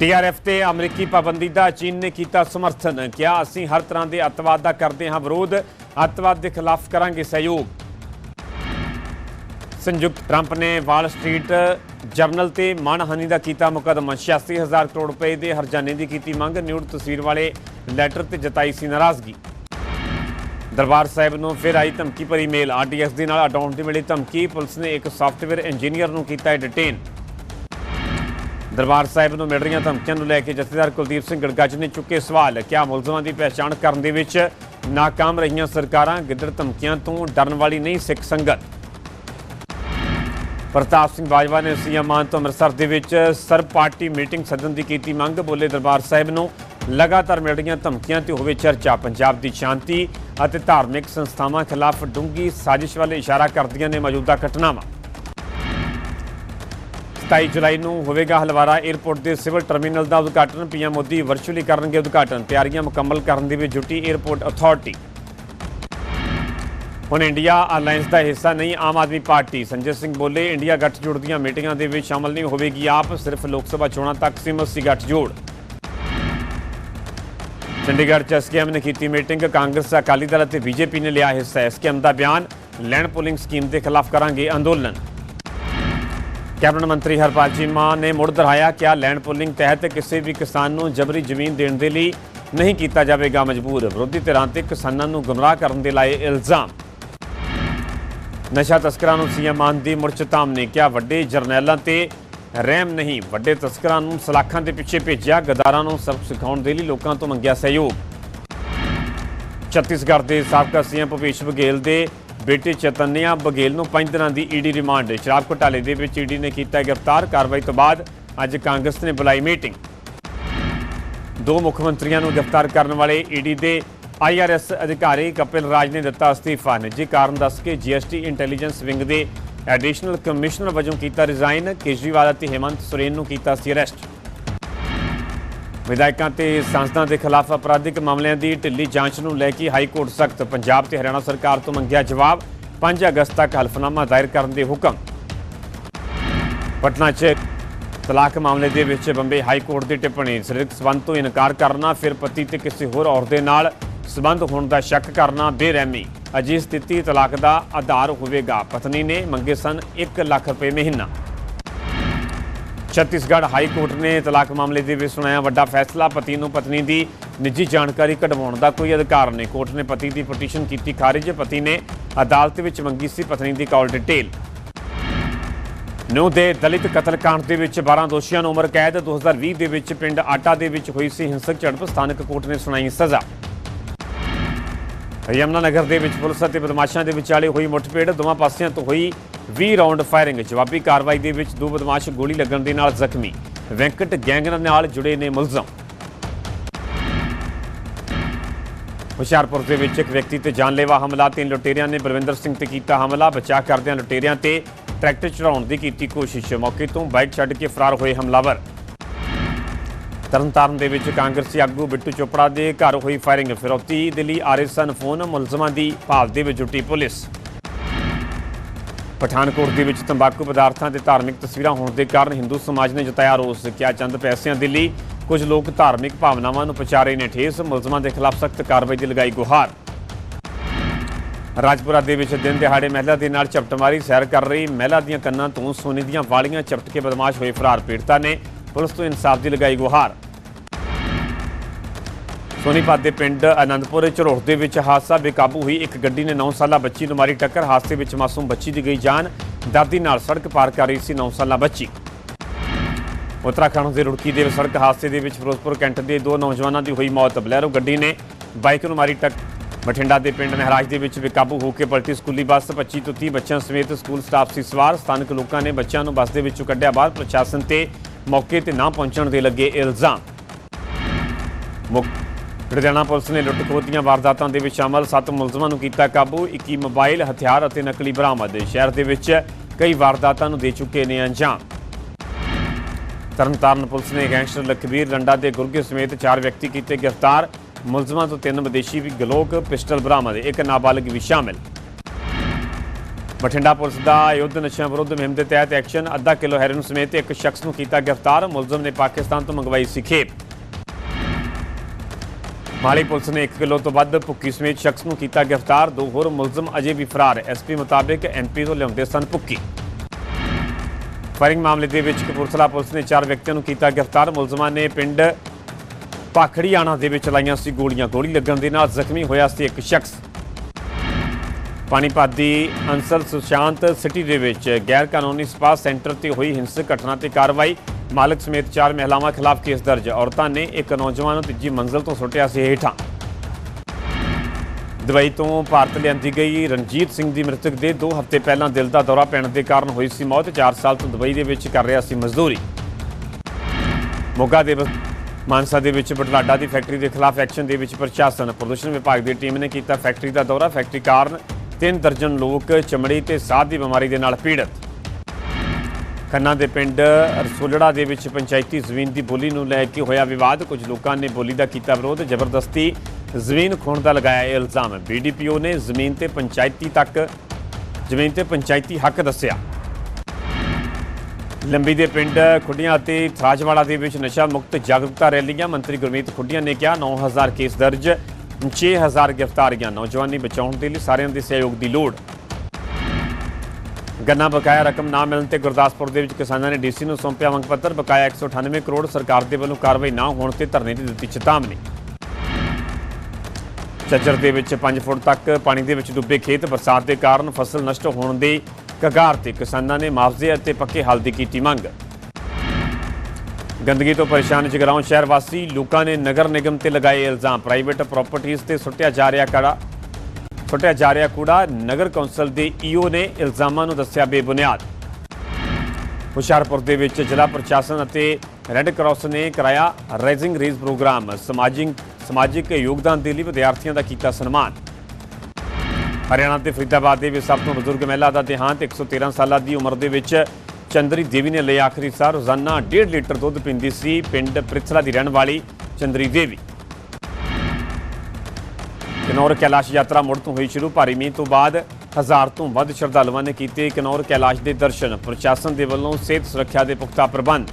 ਟੀਆਰਐਫ ਤੇ ਅਮਰੀਕੀ ਪਾਬੰਦੀ ਦਾ ਚੀਨ ਨੇ ਕੀਤਾ ਸਮਰਥਨ। ਕਿਹਾ, ਅਸੀਂ ਹਰ ਤਰ੍ਹਾਂ ਦੇ ਅੱਤਵਾਦ ਦਾ ਕਰਦੇ ਹਾਂ ਵਿਰੋਧ। ਅੱਤਵਾਦ ਦੇ ਖਿਲਾਫ ਕਰਾਂਗੇ ਸਹਿਯੋਗ। ਸੰਯੁਕਤ ਟਰੰਪ ਨੇ ਵਾਲ ਸਟਰੀਟ ਜਰਨਲ ਤੇ ਮਾਣਹਾਨੀ ਦਾ ਕੀਤਾ ਮੁਕੱਦਮਾ। 86000 ਕਰੋੜ ਰੁਪਏ ਦੇ ਹਰਜਾਨੇ ਦੀ ਕੀਤੀ ਮੰਗ। ਨਿਊਡ ਤਸਵੀਰ ਵਾਲੇ ਲੈਟਰ ਤੇ ਜਤਾਈ ਸੀ ਨਾਰਾਜ਼ਗੀ। ਦਰਬਾਰ ਸਾਹਿਬ ਨੂੰ ਫਿਰ ਆਈ ਧਮਕੀ ਭਰੀ ਮੇਲ। ਆਰਡੀਐਕਸ ਦੇ ਨਾਲ ਅਡਾਉਣ ਦੀ ਮਿਲੀ ਧਮਕੀ। ਪੁਲਿਸ ਨੇ ਇੱਕ ਸਾਫਟਵੇਅਰ ਇੰਜੀਨੀਅਰ ਨੂੰ ਕੀਤਾ ਡਿਟੇਨ। ਦਰਬਾਰ ਸਾਹਿਬ ਨੂੰ ਮਿਲ ਰਹੀਆਂ ਧਮਕੀਆਂ ਨੂੰ ਲੈ ਕੇ ਜਥੇਦਾਰ ਕੁਲਦੀਪ ਸਿੰਘ ਗੜਗੱਜ ਨੇ ਚੁੱਕੇ ਸਵਾਲ। ਕਿਆ ਮੁਲਜ਼ਮਾਂ ਦੀ ਪਛਾਣ ਕਰਨ ਦੇ ਵਿੱਚ ਨਾਕਾਮ ਰਹੀਆਂ ਸਰਕਾਰਾਂ? ਗਿੱਦੜ ਧਮਕੀਆਂ ਤੋਂ ਡਰਨ ਵਾਲੀ ਨਹੀਂ ਸਿੱਖ ਸੰਗਤ। ਪ੍ਰਤਾਪ ਸਿੰਘ ਬਾਜਵਾ ਨੇ ਸੀਐਮ ਮਾਨ ਤੋਂ ਅੰਮ੍ਰਿਤਸਰ ਦੇ ਵਿੱਚ ਸਰ ਪਾਰਟੀ ਮੀਟਿੰਗ ਸੱਦਣ ਦੀ ਕੀਤੀ ਮੰਗ। ਬੋਲੇ ਦਰਬਾਰ ਸਾਹਿਬ ਨੂੰ ਲਗਾਤਾਰ ਮਿਲ ਰਹੀਆਂ ਧਮਕੀਆਂ ਤੇ ਹੋਵੇ ਚਰਚਾ। ਪੰਜਾਬ ਦੀ ਸ਼ਾਂਤੀ ਅਤੇ ਧਾਰਮਿਕ ਸੰਸਥਾਵਾਂ ਖਿਲਾਫ ਡੂੰਗੀ ਸਾਜ਼ਿਸ਼ ਵੱਲ ਇਸ਼ਾਰਾ ਕਰਦੀਆਂ ਨੇ ਮੌਜੂਦਾ ਘਟਨਾਵਾਂ। 27 ਜੁਲਾਈ ਨੂੰ ਹੋਵੇਗਾ ਹਲਵਾਰਾ 에ਅਰਪੋਰਟ ਦੇ ਸਿਵਲ ਟਰਮੀਨਲ ਦਾ ਉਦਘਾਟਨ। ਪੀਐਮ ਮੋਦੀ ਵਰਚੁਅਲੀ ਕਰਨਗੇ ਉਦਘਾਟਨ। ਤਿਆਰੀਆਂ ਮੁਕੰਮਲ ਕਰਨ ਦੀ ਵੀ ਜੁਟੀ 에ਅਰਪੋਰਟ ਅਥਾਰਟੀ। ਹੁਣ ਇੰਡੀਆ ਅਲਾਈਅੰਸ ਦਾ ਹਿੱਸਾ ਨਹੀਂ, ਆਮ ਆਦਮੀ ਪਾਰਟੀ। ਸੰਜੇ ਸਿੰਘ ਬੋਲੇ, ਇੰਡੀਆ ਗੱਠਜੋੜ ਦੀਆਂ ਮੀਟਿੰਗਾਂ ਦੇ ਵਿੱਚ ਸ਼ਾਮਲ ਨਹੀਂ ਹੋਵੇਗੀ ਆਪ, ਸਿਰਫ ਲੋਕ ਸਭਾ ਚੋਣਾਂ ਤੱਕ ਸੀਮਤ ਸੀ ਗੱਠਜੋੜ। ਚੰਡੀਗੜ੍ਹ ਚ ਐਸਕੇਐਮ ਨੇ ਕੀਤੀ ਮੀਟਿੰਗ। ਕਾਂਗਰਸ, ਅਕਾਲੀ ਦਲ ਅਤੇ ਬੀਜੇਪੀ ਨੇ ਲਿਆ ਹਿੱਸਾ। ਐਸਕੇਐਮ ਦਾ ਬਿਆਨ, ਲੈਂਡ ਪੋਲਿੰਗ ਸਕੀਮ ਦੇ ਖਿਲਾਫ ਕਰਾਂਗੇ ਅੰਦੋਲਨ। ਕੈਬਨਿਟ ਮੰਤਰੀ ਹਰਪਾਲ ਚੀਮਾ ਨੇ ਮੁੜ ਦੁਹਰਾਇਆ ਕਿ ਲੈਂਡ ਪੁਲਿੰਗ ਤਹਿਤ ਕਿਸੇ ਵੀ ਕਿਸਾਨ ਨੂੰ ਜਬਰੀ ਜ਼ਮੀਨ ਦੇਣ ਦੇ ਲਈ ਨਹੀਂ ਕੀਤਾ ਜਾਵੇਗਾ ਮਜਬੂਰ। ਵਿਰੋਧੀ ਧਿਰਾਂ ਤੇ ਕਿਸਾਨਾਂ ਨੂੰ ਗੁੰਮਰਾਹ ਕਰਨ ਦੇ ਲਾਏ ਇਲਜ਼ਾਮ। ਨਸ਼ਾ ਤਸਕਰਾਂ ਨੂੰ ਸੀਐਮ ਮਾਨ ਦੀ ਮੁੜ ਚੇਤਾਵਨੀ ਕਿਹਾ, ਵੱਡੇ ਜਰਨੈਲਾਂ ਤੇ ਰਹਿਮ ਨਹੀਂ, ਵੱਡੇ ਤਸਕਰਾਂ ਨੂੰ ਸਲਾਖਾਂ ਦੇ ਪਿੱਛੇ ਭੇਜਿਆ, ਗਦਾਰਾਂ ਨੂੰ ਸਬਕ ਸਿਖਾਉਣ ਦੇ ਲਈ ਲੋਕਾਂ ਤੋਂ ਮੰਗਿਆ ਸਹਿਯੋਗ। ਛੱਤੀਸਗੜ੍ਹ ਦੇ ਸਾਬਕਾ ਸੀਐਮ ਭੁਪੇਸ਼ ਬਘੇਲ ਦੇ ਬੇਟੇ ਚਤਨਿਆ ਬਘੇਲ ਨੂੰ 5 ਦਿਨਾਂ ਦੀ ਈਡੀ ਰਿਮਾਂਡ। ਸ਼ਰਾਬ ਘੁਟਾਲੇ ਦੇ ਵਿੱਚ ਈਡੀ ਨੇ ਕੀਤਾ ਗ੍ਰਿਫਤਾਰ। ਕਾਰਵਾਈ ਤੋਂ ਬਾਅਦ ਅੱਜ ਕਾਂਗਰਸ ਨੇ ਬੁਲਾਈ ਮੀਟਿੰਗ। ਦੋ ਮੁੱਖ ਮੰਤਰੀਆਂ ਨੂੰ ਗ੍ਰਿਫਤਾਰ ਕਰਨ ਵਾਲੇ ਈਡੀ ਦੇ ਆਈਆਰਐਸ ਅਧਿਕਾਰੀ ਕਪਿਲ ਰਾਜ ਨੇ ਦਿੱਤਾ ਅਸਤੀਫਾ। ਨਿੱਜੀ ਕਾਰਨ ਦੱਸ ਕੇ ਜੀਐਸਟੀ ਇੰਟੈਲੀਜੈਂਸ ਵਿੰਗ ਦੇ ਐਡੀਸ਼ਨਲ ਕਮਿਸ਼ਨਰ ਵਜੋਂ ਕੀਤਾ ਰਿਜ਼ਾਈਨ। ਕੇਜਰੀਵਾਲ ਅਤੇ ਹੇਮੰਤ ਸੋਰੇਨ ਨੂੰ ਕੀਤਾ ਸੀ ਅਰੈਸਟ। ਵਿਧਾਇਕਾਂ ਤੇ ਸੰਸਦਾਂ ਦੇ ਖਿਲਾਫ ਅਪਰਾਧਿਕ ਮਾਮਲਿਆਂ ਦੀ ਢਿੱਲੀ ਜਾਂਚ ਨੂੰ ਲੈ ਕੇ ਹਾਈ ਕੋਰਟ ਸਖਤ ਪੰਜਾਬ ਤੇ ਹਰਿਆਣਾ ਸਰਕਾਰ ਤੋਂ ਮੰਗਿਆ ਜਵਾਬ। 5 ਅਗਸਤ ਤੱਕ ਹਲਫਨਾਮਾ ਦਾਇਰ ਕਰਨ ਦੇ ਹੁਕਮ। ਪਟਨਾ 'ਚ ਤਲਾਕ ਮਾਮਲੇ ਦੇ ਵਿੱਚ ਬੰਬੇ ਹਾਈ ਕੋਰਟ ਦੀ ਟਿੱਪਣੀ। ਸਰੀਰਕ ਸਬੰਧ ਤੋਂ ਇਨਕਾਰ ਕਰਨਾ, ਫਿਰ ਪਤੀ ਤੇ ਕਿਸੇ ਹੋਰ ਔਰਤ ਦੇ ਨਾਲ ਸਬੰਧ ਹੋਣ ਦਾ ਸ਼ੱਕ ਕਰਨਾ ਬੇਰਹਿਮੀ। ਅਜਿਹੀ ਸਥਿਤੀ ਤਲਾਕ ਦਾ ਆਧਾਰ ਹੋਵੇਗਾ। ਪਤਨੀ ਨੇ ਮੰਗੇ ਸਨ 1 ਲੱਖ ਰੁਪਏ ਮਹੀਨਾ। ਛੱਤੀਸਗੜ੍ਹ ਹਾਈ ਕੋਰਟ ਨੇ ਤਲਾਕ ਮਾਮਲੇ ਦੇ ਵਿੱਚ ਸੁਣਾਇਆ। ਵੱਡਾ ਫੈਸਲਾ, ਪਤੀ ਨੂੰ ਪਤਨੀ ਦੀ ਨਿੱਜੀ ਜਾਣਕਾਰੀ ਕਢਵਾਉਣ ਦਾ ਕੋਈ ਅਧਿਕਾਰ ਨਹੀਂ। ਕੋਰਟ ਨੇ ਪਤੀ ਦੀ ਪਟੀਸ਼ਨ ਕੀਤੀ ਖਾਰਿਜ। ਪਤੀ ਨੇ ਅਦਾਲਤ ਵਿੱਚ ਮੰਗੀ ਸੀ ਪਤਨੀ ਦੀ ਕਾਲ ਡਿਟੇਲ। ਨੂੰ ਦੇ ਦਲਿਤ ਕਤਲकांड ਦੇ ਵਿੱਚ 12 ਦੋਸ਼ੀਆਂ ਨੂੰ ਉਮਰ ਕੈਦ। 2020 ਦੇ ਵਿੱਚ ਪਿੰਡ ਆਟਾ ਦੇ ਵਿੱਚ ਹੋਈ ਸੀ ਹਿੰਸਕ ਝੜਪ। ਸਥਾਨਕ ਕੋਰਟ ਨੇ ਸੁਣਾਈ ਸਜ਼ਾ। ਯਮਨਾ ਨਗਰ ਦੇ ਵਿੱਚ ਪੁਲਿਸ ਅਤੇ ਬਦਮਾਸ਼ਾਂ ਦੇ ਵਿਚਾਲੇ ਹੋਈ ਮੁੱਠਭੇੜ। ਦੋਵਾਂ ਪਾਸਿਆਂ ਤੋਂ ਹੋਈ 20 ਰਾਉਂਡ ਫਾਇਰਿੰਗ, ਜਵਾਬੀ ਕਾਰਵਾਈ ਦੇ ਵਿੱਚ ਦੋ ਬਦਮਾਸ਼ ਗੋਲੀ ਲੱਗਣ ਦੇ ਨਾਲ ਜ਼ਖਮੀ। ਵੈਂਕਟ ਗੈਂਗ ਨਾਲ ਜੁੜੇ ਨੇ ਮੁਲਜ਼ਮ। ਹੁਸ਼ਿਆਰਪੁਰ ਦੇ ਵਿੱਚ ਇੱਕ ਵਿਅਕਤੀ ਤੇ ਜਾਨਲੇਵਾ ਹਮਲਾ, ਤਿੰਨ ਲੁਟੇਰਿਆਂ ਨੇ ਬਲਵਿੰਦਰ ਸਿੰਘ ਤੇ ਕੀਤਾ ਹਮਲਾ। ਬਚਾਅ ਕਰਦਿਆਂ ਲੁਟੇਰਿਆਂ ਤੇ ਟਰੈਕਟਰ ਚੜਾਉਣ ਦੀ ਕੀਤੀ ਕੋਸ਼ਿਸ਼। ਮੌਕੇ ਤੋਂ ਬਾਈਕ ਛੱਡ ਕੇ ਫਰਾਰ ਹੋਏ ਹਮਲਾਵਰ। ਤਰਨਤਾਰਨ ਦੇ ਵਿੱਚ ਕਾਂਗਰਸੀ ਆਗੂ ਬਿੱਟੂ ਚੋਪੜਾ ਦੇ ਘਰ ਹੋਈ ਫਾਇਰਿੰਗ। ਫਿਰੌਤੀ ਦੇ ਲਈ ਆਰੇ ਸਨ ਫੋਨ। ਮੁਲਜ਼ਮਾਂ ਦੀ ਭਾਲ ਦੇ ਵਿੱਚ ਜੁਟੀ ਪੁਲਿਸ। ਪਠਾਨਕੋਟ ਦੇ ਵਿੱਚ ਤੰਬਾਕੂ ਪਦਾਰਥਾਂ ਤੇ ਧਾਰਮਿਕ ਤਸਵੀਰਾਂ ਹੋਣ ਦੇ ਕਾਰਨ ਹਿੰਦੂ ਸਮਾਜ ਨੇ ਜਤਾਇਆ ਰੋਸ ਕਿਹਾ ਚੰਦ ਪੈਸਿਆਂ ਦੇ ਲਈ ਕੁਝ ਲੋਕ ਧਾਰਮਿਕ ਭਾਵਨਾਵਾਂ ਨੂੰ ਪਛਾ ਰਹੇ ਨੇ ਠੇਸ, ਮੁਲਜ਼ਮਾਂ ਦੇ ਖਿਲਾਫ ਸਖਤ ਕਾਰਵਾਈ ਦੀ ਲਗਾਈ ਗੁਹਾਰ। ਰਾਜਪੁਰਾ ਦੇ ਵਿੱਚ ਦਿਨ ਦਿਹਾੜੇ ਮਹਿਲਾ ਦੇ ਨਾਲ ਝਪਟਮਾਰੀ ਸੈਰ ਕਰ ਰਹੀ ਮਹਿਲਾ ਦੀਆਂ ਕੰਨਾਂ ਤੋਂ ਸੋਨੇ ਦੀਆਂ ਵਾਲੀਆਂ ਝਪਟ ਕੇ ਬਦਮਾਸ਼ ਹੋਏ ਫਰਾਰ ਪੀੜਤਾ ਨੇ ਪੁਲਿਸ ਤੋਂ ਇਨਸਾਫ ਦੀ ਲਗਾਈ ਗੁਹਾਰ। ਸੋਨੀਪਤ ਦੇ ਪਿੰਡ ਆਨੰਦਪੁਰ ਝਰੋੜ ਦੇ ਵਿੱਚ ਹਾਦਸਾ ਬੇਕਾਬੂ ਹੋਈ। ਇੱਕ ਗੱਡੀ ਨੇ 9 ਸਾਲਾ ਬੱਚੀ ਨੂੰ ਮਾਰੀ ਟੱਕਰ। ਹਾਦਸੇ ਵਿੱਚ ਮਾਸੂਮ ਬੱਚੀ ਦੀ ਗਈ ਜਾਨ। ਦਾਦੀ ਨਾਲ ਸੜਕ ਪਾਰ ਕਰ ਰਹੀ ਸੀ 9 ਸਾਲਾ ਬੱਚੀ। ਉੱਤਰਾਖੰਡ ਦੇ ਰੁੜਕੀ ਦੇ ਸੜਕ ਹਾਦਸੇ ਦੇ ਵਿੱਚ ਫਿਰੋਜ਼ਪੁਰ ਕੈਂਟ ਦੇ ਦੋ ਨੌਜਵਾਨਾਂ ਦੀ ਹੋਈ ਮੌਤ। ਬਲੈਰੋ ਗੱਡੀ ਨੇ ਬਾਈਕ ਨੂੰ ਮਾਰੀ ਟੱਕ, ਬਠਿੰਡਾ ਦੇ ਪਿੰਡ ਮਹਿਰਾਜ ਦੇ ਵਿੱਚ ਬੇਕਾਬੂ ਹੋ ਕੇ ਪਲਟੀ ਸਕੂਲੀ ਬੱਸ। 25 ਤੋਂ 30 ਬੱਚਿਆਂ ਸਮੇਤ ਸਕੂਲ ਸਟਾਫ ਸੀ ਸਵਾਰ। ਸਥਾਨਕ ਲੋਕਾਂ ਨੇ ਬੱਚਿਆਂ ਨੂੰ ਬੱਸ ਦੇ ਵਿੱਚੋਂ ਕੱਢਿਆ ਬਾਅਦ ਪ੍ਰਸ਼ਾਸਨ ਤੇ ਮੌਕੇ ਤੇ ਨਾ ਪਹੁੰਚਣ ਦੇ ਲੱਗੇ ਇਲਜ਼ਾਮ। ਮੁੱਖ ਲੁਧਿਆਣਾ ਪੁਲਿਸ ਨੇ ਲੁੱਟ ਖੋਹ ਦੀਆਂ ਵਾਰਦਾਤਾਂ ਦੇ ਵਿੱਚ ਸ਼ਾਮਲ 7 ਮੁਲਜ਼ਮਾਂ ਨੂੰ ਕੀਤਾ ਕਾਬੂ 21 ਮੋਬਾਈਲ, ਹਥਿਆਰ ਅਤੇ ਨਕਲੀ ਬਰਾਮਦ। ਸ਼ਹਿਰ ਦੇ ਵਿੱਚ ਕਈ ਵਾਰਦਾਤਾਂ ਨੂੰ ਦੇ ਚੁੱਕੇ ਨੇ ਅੰਜਾਮ। ਤਰਨਤਾਰਨ ਪੁਲਿਸ ਨੇ ਗੈਂਗਸਟਰ ਲਖਬੀਰ ਲੰਡਾ ਦੇ ਗੁਰਗੇ ਸਮੇਤ 4 ਵਿਅਕਤੀ ਕੀਤੇ ਗ੍ਰਿਫਤਾਰ। ਮੁਲਜ਼ਮਾਂ ਤੋਂ ਤਿੰਨ ਵਿਦੇਸ਼ੀ ਵੀ ਗਲੋਕ ਪਿਸਟਲ ਬਰਾਮਦ, ਇੱਕ ਨਾਬਾਲਗ ਵੀ ਸ਼ਾਮਿਲ। ਬਠਿੰਡਾ ਪੁਲਿਸ ਦਾ ਯੁੱਧ ਨਸ਼ਿਆਂ ਵਿਰੁੱਧ ਮੁਹਿੰਮ ਦੇ ਤਹਿਤ ਐਕਸ਼ਨ, ਅੱਧਾ ਕਿਲੋ ਹੈਰੋਇਨ ਸਮੇਤ ਇੱਕ ਸ਼ਖਸ ਨੂੰ ਕੀਤਾ ਗ੍ਰਿਫਤਾਰ। ਮੁਲਜ਼ਮ ਨੇ ਪਾਕਿਸਤਾਨ ਤੋਂ ਮੰਗਵਾਈ ਸੀ ਖੇਪ। ਮਾਲੀ ਪੁਲਿਸ ਨੇ 1 ਕਿਲੋ ਤੋਂ ਵੱਧ ਭੁੱਕੀ ਸਮੇਤ ਸ਼ਖਸ ਨੂੰ ਕੀਤਾ ਗ੍ਰਿਫਤਾਰ। ਦੋ ਹੋਰ ਮੁਲਜ਼ਮ ਅਜੇ ਵੀ ਫਰਾਰ। ਐਸਪੀ ਮੁਤਾਬਕ ਐਮਪੀ ਤੋਂ ਲਿਆਉਂਦੇ ਸਨ ਭੁੱਕੀ। ਫਾਇਰਿੰਗ ਮਾਮਲੇ ਦੇ ਵਿੱਚ ਕਪੂਰਥਲਾ ਪੁਲਿਸ ਨੇ ਚਾਰ ਵਿਅਕਤੀਆਂ ਨੂੰ ਕੀਤਾ ਗ੍ਰਿਫਤਾਰ। ਮੁਲਜ਼ਮਾਂ ਨੇ ਪਿੰਡ ਪਾਖੜੀਆਣਾ ਦੇ ਵਿੱਚ ਲਾਈਆਂ ਸੀ ਗੋਲੀਆਂ। ਗੋਲੀ ਲੱਗਣ ਦੇ ਨਾਲ ਜ਼ਖਮੀ ਹੋਇਆ ਸੀ ਇੱਕ ਸ਼ਖਸ। ਪਾਣੀਪਤ ਦੀ ਅੰਸਰ ਸੁਸ਼ਾਂਤ ਸਿਟੀ ਦੇ ਵਿੱਚ ਗੈਰ ਕਾਨੂੰਨੀ ਸਪਾ ਸੈਂਟਰ ਤੇ ਹੋਈ ਹਿੰਸਕ ਘਟਨਾ ਤੇ ਕਾਰਵਾਈ ਮਾਲਕ ਸਮੇਤ ਚਾਰ ਮਹਿਲਾਵਾਂ ਖਿਲਾਫ ਕੇਸ ਦਰਜ। ਔਰਤਾਂ ਨੇ ਇੱਕ ਨੌਜਵਾਨ ਨੂੰ ਤੀਜੀ ਮੰਜ਼ਲ ਤੋਂ ਸੁੱਟਿਆ ਸੀ ਹੇਠਾਂ। ਦੁਬਈ ਤੋਂ ਭਾਰਤ ਲਿਆਂਦੀ ਗਈ ਰਣਜੀਤ ਸਿੰਘ ਦੀ ਮ੍ਰਿਤਕ ਦੇ 2 ਹਫ਼ਤੇ ਪਹਿਲਾਂ ਦਿਲ ਦਾ ਦੌਰਾ ਪੈਣ ਦੇ ਕਾਰਨ ਹੋਈ ਸੀ ਮੌਤ। 4 ਸਾਲ ਤੋਂ ਦੁਬਈ ਦੇ ਵਿੱਚ ਕਰ ਰਿਹਾ ਸੀ ਮਜ਼ਦੂਰੀ। ਮੋਗਾ ਦੇ ਮਾਨਸਾ ਦੇ ਵਿੱਚ ਬਟਲਾਡਾ ਦੀ ਫੈਕਟਰੀ ਦੇ ਖਿਲਾਫ ਐਕਸ਼ਨ ਦੇ ਵਿੱਚ ਪ੍ਰਸ਼ਾਸਨ। ਪ੍ਰਦੂਸ਼ਣ ਵਿਭਾਗ ਦੀ ਟੀਮ ਨੇ ਕੀਤਾ ਫੈਕਟਰੀ ਦਾ ਦੌਰਾ। ਫੈਕਟਰੀ ਕਾਰਨ ਤਿੰਨ ਦਰਜਨ ਲੋਕ ਚਮੜੀ ਤੇ ਸਾਹ ਦੀ ਬਿਮਾਰੀ ਦੇ ਨਾਲ ਪੀੜਤ। ਖੰਨਾ ਦੇ ਪਿੰਡ ਰਸੋਲੜਾ ਦੇ ਵਿੱਚ ਪੰਚਾਇਤੀ ਜ਼ਮੀਨ ਦੀ ਬੋਲੀ ਨੂੰ ਲੈ ਕੇ ਹੋਇਆ ਵਿਵਾਦ। ਕੁਝ ਲੋਕਾਂ ਨੇ ਬੋਲੀ ਦਾ ਕੀਤਾ ਵਿਰੋਧ। ਜ਼ਬਰਦਸਤੀ ਜ਼ਮੀਨ ਖੋਣ ਦਾ ਲਗਾਇਆ ਇਹ ਇਲਜ਼ਾਮ। ਬੀਡੀਪੀਓ ਨੇ ਜ਼ਮੀਨ ਤੇ ਪੰਚਾਇਤੀ ਤੱਕ, ਜ਼ਮੀਨ ਤੇ ਪੰਚਾਇਤੀ ਹੱਕ ਦੱਸਿਆ। ਲੰਬੀ ਦੇ ਪਿੰਡ ਖੁੱਡੀਆਂ ਅਤੇ ਥਰਾਜਵਾੜਾ ਦੇ ਵਿੱਚ ਨਸ਼ਾ ਮੁਕਤ ਜਾਗਰੂਕਤਾ ਰੈਲੀਆਂ। ਮੰਤਰੀ ਗੁਰਮੀਤ ਖੁੱਡੀਆਂ ਨੇ ਕਿਹਾ 9000 ਕੇਸ ਦਰਜ 6000 ਗ੍ਰਿਫਤਾਰੀਆਂ। ਨੌਜਵਾਨੀ ਬਚਾਉਣ ਦੇ ਲਈ ਸਾਰਿਆਂ ਦੇ ਸਹਿਯੋਗ ਦੀ ਲੋੜ। ਗੰਨਾ ਬਕਾਇਆ ਰਕਮ ਨਾ ਮਿਲਣ ਤੇ ਗੁਰਦਾਸਪੁਰ ਦੇ ਵਿੱਚ ਕਿਸਾਨਾਂ ਨੇ ਡੀਸੀ ਨੂੰ ਸੌਂਪਿਆ ਮੰਗ ਪੱਤਰ। ਬਕਾਇਆ 198 ਕਰੋੜ ਸਰਕਾਰ ਦੇ ਵੱਲੋਂ ਕਾਰਵਾਈ ਨਾ ਹੋਣ ਤੇ ਧਰਨੇ ਦੀ ਦਿੱਤੀ ਚੇਤਾਵਨੀ। ਚੱਚਰ ਦੇ ਵਿੱਚ 5 ਫੁੱਟ ਤੱਕ ਪਾਣੀ ਦੇ ਵਿੱਚ ਡੁੱਬੇ ਖੇਤ ਬਰਸਾਤ ਦੇ ਕਾਰਨ ਫਸਲ ਨਸ਼ਟ ਹੋਣ ਦੇ ਕਗਾਰ ਤੇ ਕਿਸਾਨਾਂ ਨੇ ਮੁਆਵਜ਼ੇ ਅਤੇ ਪੱਕੇ ਹੱਲ ਦੀ ਕੀਤੀ ਮੰਗ। ਗੰਦਗੀ ਤੋਂ ਪਰੇਸ਼ਾਨ ਜਗਰਾਉਂ ਸ਼ਹਿਰ ਵਾਸੀ ਲੋਕਾਂ ਨੇ ਨਗਰ ਨਿਗਮ ਤੇ ਲਗਾਏ ਇਲਜ਼ਾਮ। ਪ੍ਰਾਈਵੇਟ ਪ੍ਰਾਪਰਟੀਆਂ ਤੇ ਸੁੱਟਿਆ ਜਾ ਰਿਹਾ ਕੜਾ। ਸੁੱਟਿਆ ਜਾ ਰਿਹਾ ਕੂੜਾ। ਨਗਰ ਕੌਂਸਲ ਦੇ ਈਓ ਨੇ ਇਲਜ਼ਾਮਾਂ ਨੂੰ ਦੱਸਿਆ ਬੇਬੁਨਿਆਦ। ਹੁਸ਼ਿਆਰਪੁਰ ਦੇ ਵਿੱਚ ਜ਼ਿਲ੍ਹਾ ਪ੍ਰਸ਼ਾਸਨ ਅਤੇ ਰੈੱਡ ਕਰਾਸ ਨੇ ਕਰਾਇਆ ਰਾਈਜ਼ਿੰਗ ਰੇਜ਼ ਪ੍ਰੋਗਰਾਮ। ਸਮਾਜਿਕ ਸਮਾਜਿਕ ਯੋਗਦਾਨ ਦੇ ਲਈ ਵਿਦਿਆਰਥੀਆਂ ਦਾ ਕੀਤਾ ਸਨਮਾਨ। ਹਰਿਆਣਾ ਤੇ ਫਰੀਦਾਬਾਦ ਦੇ ਵਿੱਚ ਸਭ ਤੋਂ ਬਜ਼ੁਰਗ ਮਹਿਲਾ ਦਾ ਦੇਹਾਂਤ। 113 ਸਾਲਾਂ ਦੀ ਉਮਰ ਦੇ ਵਿੱਚ ਚੰਦਰੀ ਦੇਵੀ ਨੇ ਲਈ ਆਖਰੀ ਸਾਹ। ਰੋਜ਼ਾਨਾ 1.5 ਲੀਟਰ ਦੁੱਧ ਪੀਂਦੀ ਸੀ। ਪਿੰਡ ਪ੍ਰਿਥਲਾ ਦੀ ਰਹਿਣ ਵਾਲੀ ਚੰਦਰੀ ਦੇਵੀ। ਕਿਨੌਰ ਕੈਲਾਸ਼ ਯਾਤਰਾ ਮੁੜ ਤੋਂ ਹੋਈ ਸ਼ੁਰੂ। ਭਾਰੀ ਮੀਂਹ ਤੋਂ ਬਾਅਦ ਹਜ਼ਾਰ ਤੋਂ ਵੱਧ ਸ਼ਰਧਾਲੂਆਂ ਨੇ ਕੀਤੇ ਕਿਨੌਰ ਕੈਲਾਸ਼ ਦੇ ਦਰਸ਼ਨ। ਪ੍ਰਸ਼ਾਸਨ ਦੇ ਵੱਲੋਂ ਸਿਹਤ ਸੁਰੱਖਿਆ ਦੇ ਪੁਖਤਾ ਪ੍ਰਬੰਧ